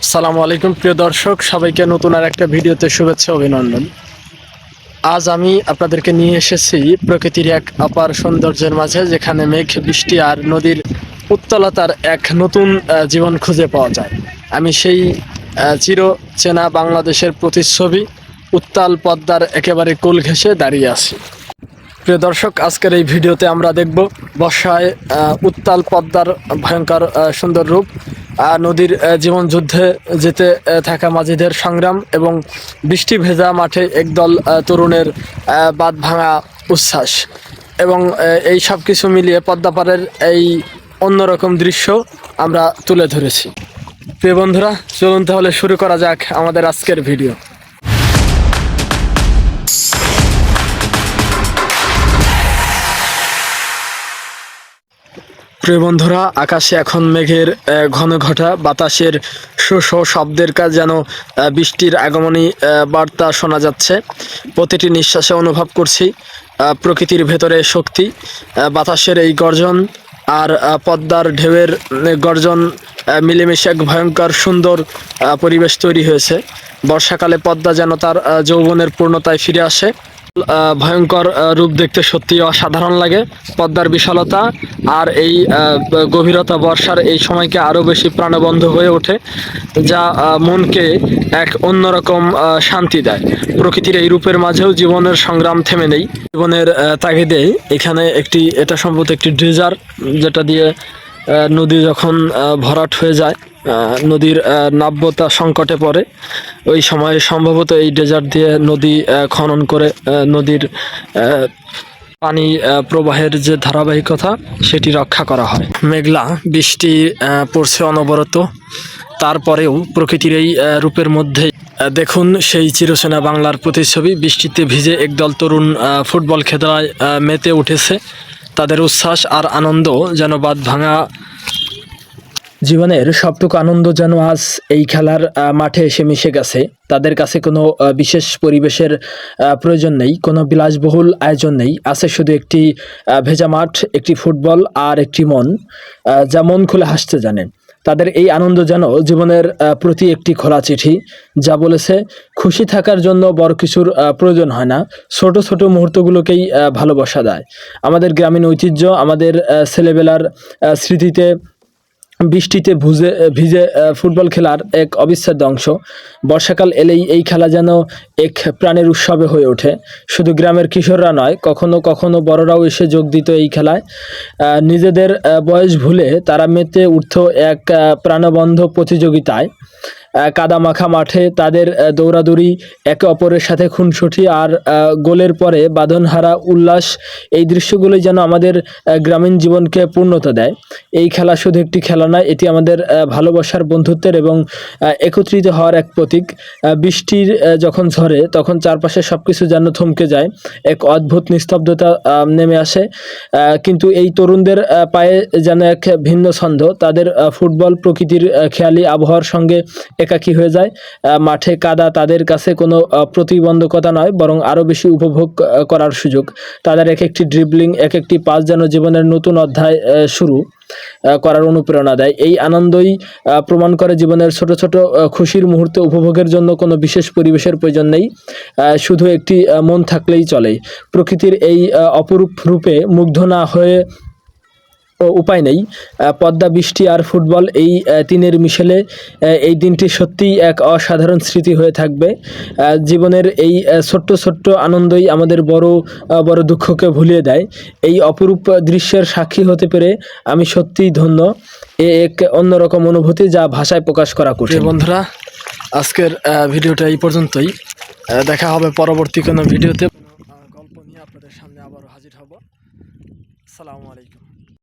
সালামু আলাইকুম, প্রিয় দর্শক। সবাইকে নতুন আর একটা ভিডিওতে শুভেচ্ছা, অভিনন্দন। আজ আমি আপনাদেরকে নিয়ে এসেছি প্রকৃতির এক অপার সৌন্দর্যের মাঝে, যেখানে মেঘ, বৃষ্টি আর নদীর উত্তলতার এক নতুন জীবন খুঁজে পাওয়া যায়। আমি সেই চির চেনা বাংলাদেশের প্রতিচ্ছবি, উত্তাল পদ্মার একেবারে কোল ঘেঁষে দাঁড়িয়ে আছি। প্রিয় দর্শক, আজকের এই ভিডিওতে আমরা দেখব বর্ষায় উত্তাল পদ্মার ভয়ঙ্কর সুন্দর রূপ। নদীর জীবন যুদ্ধে যেতে থাকা মাঝিদের সংগ্রাম এবং বৃষ্টি ভেজা মাঠে একদল তরুণের বাদ ভাঙা উচ্ছ্বাস এবং এই সব কিছু মিলিয়ে পদ্মাপাড়ের এই অন্যরকম দৃশ্য আমরা তুলে ধরেছি। প্রিয় বন্ধুরা, চলুন তাহলে শুরু করা যাক আমাদের আজকের ভিডিও। প্রিয় বন্ধুরা, আকাশে এখন মেঘের ঘন ঘটা, বাতাসের শো শব্দের কাজ যেন বৃষ্টির আগমনী বার্তা শোনা যাচ্ছে। প্রতিটি নিঃশ্বাসে অনুভব করছি প্রকৃতির ভেতরে শক্তি বাতাসের এই গর্জন আর পদ্মার ঢেউয়ের গর্জন মিলেমিশে এক ভয়ঙ্কর, সুন্দর পরিবেশ তৈরি হয়েছে। বর্ষাকালে পদ্মা যেন তার যৌবনের পূর্ণতায় ফিরে আসে। ভয়ঙ্কর রূপ দেখতে সত্যি অসাধারণ লাগে। পদ্মার বিশালতা আর এই গভীরতা বর্ষার এই সময়কে আরও বেশি প্রাণবন্ধ হয়ে ওঠে, যা মনকে এক অন্যরকম শান্তি দেয়। প্রকৃতির এই রূপের মাঝেও জীবনের সংগ্রাম থেমে নেই। জীবনের তাগিদে এখানে একটি, এটা সম্ভবত একটি ড্রেজার, যেটা দিয়ে নদী যখন ভরাট হয়ে যায় নদীর নাব্যতা সংকটে পড়ে। ওই সময়ে সম্ভবত এই ডেজার্ট দিয়ে নদী খনন করে নদীর পানি প্রবাহের যে ধারাবাহিকতা, সেটি রক্ষা করা হয়। মেঘলা বৃষ্টি পড়ছে অনবরত। তারপরেও প্রকৃতির এই রূপের মধ্যে দেখুন সেই চিরসেনা বাংলার প্রতিচ্ছবি। বৃষ্টিতে ভিজে একদল তরুণ ফুটবল খেলায় মেতে উঠেছে। তাদের উচ্ছ্বাস আর আনন্দ যেন বাদ ভাঙা জীবনের সবটুকু আনন্দ যেন আজ এই খেলার মাঠে এসে মিশে গেছে। তাদের কাছে কোনো বিশেষ পরিবেশের প্রয়োজন নেই, কোনো বিলাসবহুল আয়োজন নেই। আছে শুধু একটি ভেজা মাঠ, একটি ফুটবল আর একটি মন যা মন খুলে হাসতে জানে। তাদের এই আনন্দ যেন জীবনের প্রতি একটি খোলা চিঠি, যা বলেছে, খুশি থাকার জন্য বড় কিছুর প্রয়োজন হয় না। ছোট ছোট মুহূর্তগুলোকেই ভালোবাসা দেয়। আমাদের গ্রামীণ ঐতিহ্য, আমাদের ছেলেবেলার স্মৃতিতে বৃষ্টিতে ভুজে, ভিজে ফুটবল খেলার এক অবিচ্ছেদ্য অংশ। বর্ষাকাল এলেই এই খেলা যেন এক প্রাণের উৎসবে হয়ে ওঠে। শুধু গ্রামের কিশোররা নয়, কখনো কখনো বড়রাও এসে যোগ দিত এই খেলায়। নিজেদের বয়স ভুলে তারা মেতে উঠত এক প্রাণবন্ধ প্রতিযোগিতায়। কাদামাখা মাঠে তাদের দৌড়াদৌড়ি একে অপরের সাথে খুনসুটি আর গোলের পরে বাঁধনহারা উল্লাস, এই দৃশ্যগুলোই যেন আমাদের গ্রামীণ জীবনকে পূর্ণতা দেয়। এই খেলা শুধু একটি খেলা নয়, এটি আমাদের ভালোবাসার বন্ধুত্বের এবং একত্রিত হওয়ার এক প্রতীক। বৃষ্টির যখন ঝরে, তখন চারপাশে সব কিছু যেন থমকে যায়। এক অদ্ভুত নিস্তব্ধতা নেমে আসে। কিন্তু এই তরুণদের পায়ে যেন এক ভিন্ন ছন্দ। তাদের ফুটবল প্রকৃতির খেয়ালি আবহাওয়ার সঙ্গে একাকী হয়ে যায়। মাঠে কাদা তাদের কাছে কোনো প্রতিবন্ধকতা নয়, বরং আরও বেশি উপভোগ করার সুযোগ। তাদের এক একটি ড্রিবলিং এক একটি পাস যেন জীবনের নতুন অধ্যায় শুরু করার অনুপ্রেরণা দেয়। এই আনন্দই প্রমাণ করে জীবনের ছোট ছোট খুশির মুহূর্তে উপভোগের জন্য কোনো বিশেষ পরিবেশের প্রয়োজন নেই। শুধু একটি মন থাকলেই চলে। প্রকৃতির এই অপরূপ রূপে মুগ্ধ না হয়ে উপায় নেই। পদ্মা বৃষ্টি আর ফুটবল এই তিনের মিশেলে এই দিনটি সত্যিই এক অসাধারণ স্মৃতি হয়ে থাকবে। জীবনের এই ছোট্ট ছোট্ট আনন্দই আমাদের বড় বড় দুঃখকে ভুলিয়ে দেয়। এই অপরূপ দৃশ্যের সাক্ষী হতে পেরে আমি সত্যিই ধন্য। এ এক অন্যরকম অনুভূতি যা ভাষায় প্রকাশ করা কঠিন। বন্ধুরা আজকের ভিডিওটা এই পর্যন্তই। দেখা হবে পরবর্তী কোনো ভিডিওতে। গল্প নিয়ে আপনাদের সামনে আবারও হাজির হব। আসসালামু আলাইকুম।